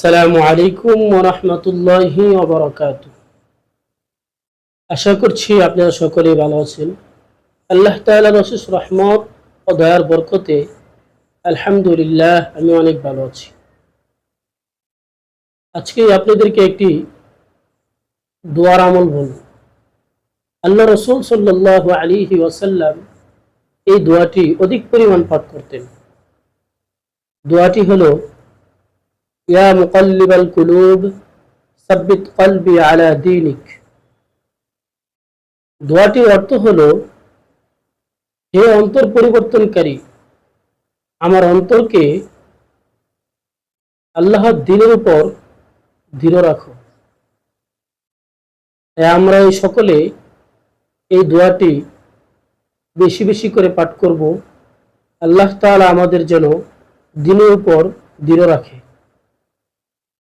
আসসালামু আলাইকুম ওরহমতুল্লাহি ওবরাকাত আশা করছি আপনারা সকলেই ভালো আছেন। আল্লাহ তাআলার অশেষ রহমত ও দয়ার বরকতে আলহামদুলিল্লাহ আমি অনেক ভালো আছি। আজকে আপনাদেরকে একটি দোয়ার আমল বলব। আল্লাহ রসুল সাল্লাহ আলিহি ওয়াসাল্লাম এই দোয়াটি অধিক পরিমাণ পাঠ করতেন। দোয়াটি হলো ইয়া মুকাল্লিবাল কুলুব সাব্বিত কলবি আলা দীনিক দোয়াটির অর্থ হলো, হে অন্তর পরিবর্তনকারী, আমার অন্তরকে আল্লাহর দিনের উপর দৃঢ় রাখো। তাই আমরা এই সকলে এই দোয়াটি বেশি বেশি করে পাঠ করব। আল্লাহ তাআলা আমাদের যেন দিনের উপর দৃঢ় রাখে।